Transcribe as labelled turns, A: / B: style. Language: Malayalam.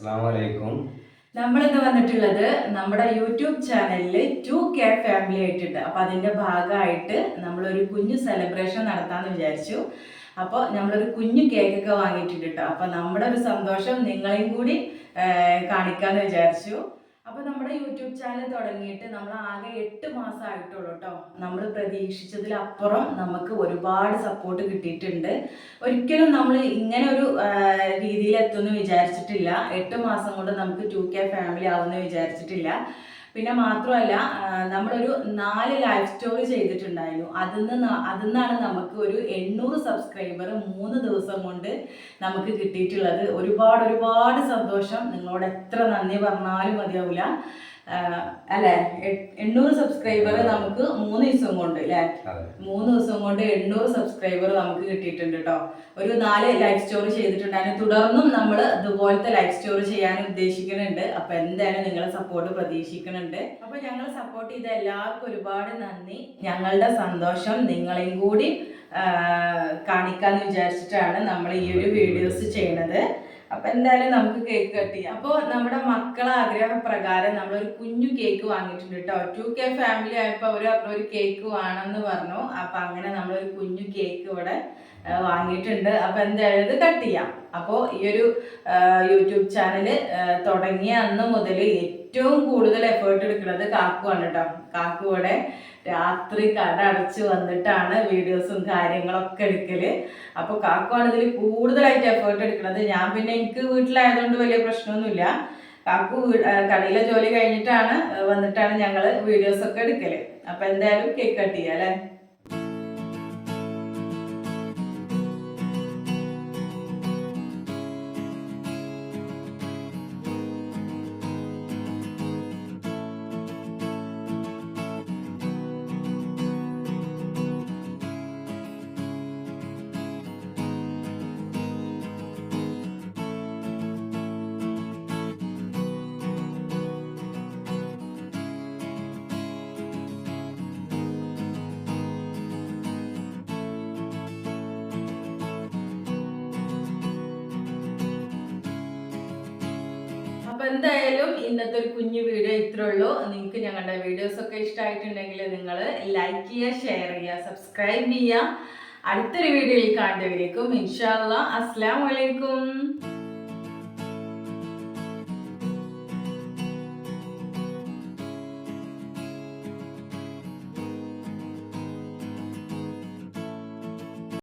A: അസ്സാമലൈക്കും
B: നമ്മളിന്ന് വന്നിട്ടുള്ളത് നമ്മുടെ യൂട്യൂബ് ചാനലിൽ ടു കെ ഫാമിലി ആയിട്ടുണ്ട്. അപ്പോൾ അതിന്റെ ഭാഗമായിട്ട് നമ്മളൊരു കുഞ്ഞു സെലിബ്രേഷൻ നടത്താമെന്ന് വിചാരിച്ചു. അപ്പോൾ നമ്മളൊരു കുഞ്ഞു കേക്കൊക്കെ വാങ്ങിയിട്ടുണ്ട് കേട്ടോ അപ്പോൾ നമ്മുടെ ഒരു സന്തോഷം നിങ്ങളെയും കൂടി കാണിക്കാന്ന് വിചാരിച്ചു. അപ്പോൾ നമ്മുടെ യൂട്യൂബ് ചാനൽ തുടങ്ങിയിട്ട് നമ്മൾ ആകെ എട്ട് മാസം ആയിട്ടുള്ളൂ കേട്ടോ നമ്മൾ പ്രതീക്ഷിച്ചതിലപ്പുറം നമുക്ക് ഒരുപാട് സപ്പോർട്ട് കിട്ടിയിട്ടുണ്ട്. ഒരിക്കലും നമ്മൾ ഇങ്ങനെ ഒരു എത്തുമെന്ന് വിചാരിച്ചിട്ടില്ല. എട്ട് മാസം കൊണ്ട് നമുക്ക് ടു കെ ഫാമിലി ആവുമെന്ന് വിചാരിച്ചിട്ടില്ല. പിന്നെ മാത്രമല്ല നമ്മളൊരു നാല് ലൈഫ് സ്റ്റോറി ചെയ്തിട്ടുണ്ടായിരുന്നു. അതിൽ നിന്ന് അതിൽ നിന്നാണ് നമുക്ക് ഒരു എണ്ണൂറ് സബ്സ്ക്രൈബർ മൂന്ന് ദിവസം കൊണ്ട് നമുക്ക് കിട്ടിയിട്ടുള്ളത്. ഒരുപാട് ഒരുപാട് സന്തോഷം. നിങ്ങളോട് എത്ര നന്ദി പറഞ്ഞാലും മതിയാവില്ല അല്ലേ? എണ്ണൂറ് സബ്സ്ക്രൈബർ നമുക്ക് മൂന്ന് ദിവസം കൊണ്ട് അല്ലെ മൂന്ന് ദിവസം കൊണ്ട് എണ്ണൂറ് സബ്സ്ക്രൈബർ നമുക്ക് കിട്ടിയിട്ടുണ്ട് കേട്ടോ ഒരു നാല് ലൈഫ് സ്റ്റോറി ചെയ്തിട്ടുണ്ടായിരുന്നു തുടർന്നും നമ്മൾ ഇതുപോലത്തെ ലൈഫ് സ്റ്റോറി ചെയ്യാൻ ഉദ്ദേശിക്കുന്നുണ്ട്. അപ്പൊ എന്തായാലും നിങ്ങളെ സപ്പോർട്ട് പ്രതീക്ഷിക്കുന്നുണ്ട്. അപ്പൊ ഞങ്ങൾ സപ്പോർട്ട് ചെയ്ത എല്ലാവർക്കും ഒരുപാട് നന്ദി. ഞങ്ങളുടെ സന്തോഷം നിങ്ങളെയും കൂടി കാണിക്കാന്ന് വിചാരിച്ചിട്ടാണ് നമ്മൾ ഈ ഒരു വീഡിയോസ് ചെയ്യണത്. അപ്പൊ എന്തായാലും നമുക്ക് കേക്ക് കട്ട് അപ്പോൾ നമ്മുടെ മക്കളെ ആഗ്രഹപ്രകാരം നമ്മളൊരു കുഞ്ഞു കേക്ക് വാങ്ങിയിട്ടുണ്ട് കേട്ടോ ടു കെ ഫാമിലി ആയപ്പോൾ അവർ ഒരു കേക്ക് വേണമെന്ന് പറഞ്ഞു. അപ്പൊ അങ്ങനെ നമ്മളൊരു കുഞ്ഞു കേക്ക് ഇവിടെ വാങ്ങിയിട്ടുണ്ട്. അപ്പൊ എന്തായാലും ഇത് കട്ട് ചെയ്യാം. അപ്പോൾ ഈ ഒരു യൂട്യൂബ് ചാനൽ തുടങ്ങിയ അന്ന് മുതൽ ഏറ്റവും കൂടുതൽ എഫേർട്ട് എടുക്കുന്നത് കാക്കുവാണ് കേട്ടോ കാക്കു ഇവിടെ രാത്രി കട വന്നിട്ടാണ് വീഡിയോസും കാര്യങ്ങളൊക്കെ എടുക്കൽ. അപ്പോൾ കാക്കുവാണ് ഇതിൽ കൂടുതലായിട്ട് എഫേർട്ട് എടുക്കുന്നത്. ഞാൻ പിന്നെ എനിക്ക് വീട്ടിലായതുകൊണ്ട് വലിയ പ്രശ്നമൊന്നുമില്ല. കാക്കു കടയിലെ ജോലി കഴിഞ്ഞിട്ടാണ് വന്നിട്ടാണ് ഞങ്ങൾ വീഡിയോസ് ഒക്കെ എടുക്കൽ. അപ്പൊ എന്തായാലും കേക്ക് കട്ട് ചെയ്യാം അല്ലേ അപ്പൊ എന്തായാലും ഇന്നത്തെ ഒരു കുഞ്ഞു വീഡിയോ ഇത്രേ ഉള്ളൂ. നിങ്ങൾക്ക് ഞങ്ങളുടെ വീഡിയോസ് ഒക്കെ ഇഷ്ടമായിട്ടുണ്ടെങ്കിൽ നിങ്ങൾ ലൈക്ക് ചെയ്യുക ഷെയർ ചെയ്യുക സബ്സ്ക്രൈബ് ചെയ്യുക. അടുത്തൊരു വീഡിയോയിൽ കാണുന്നവരേക്കും ഇൻഷാല്ല അസ്സാം വലൈക്കും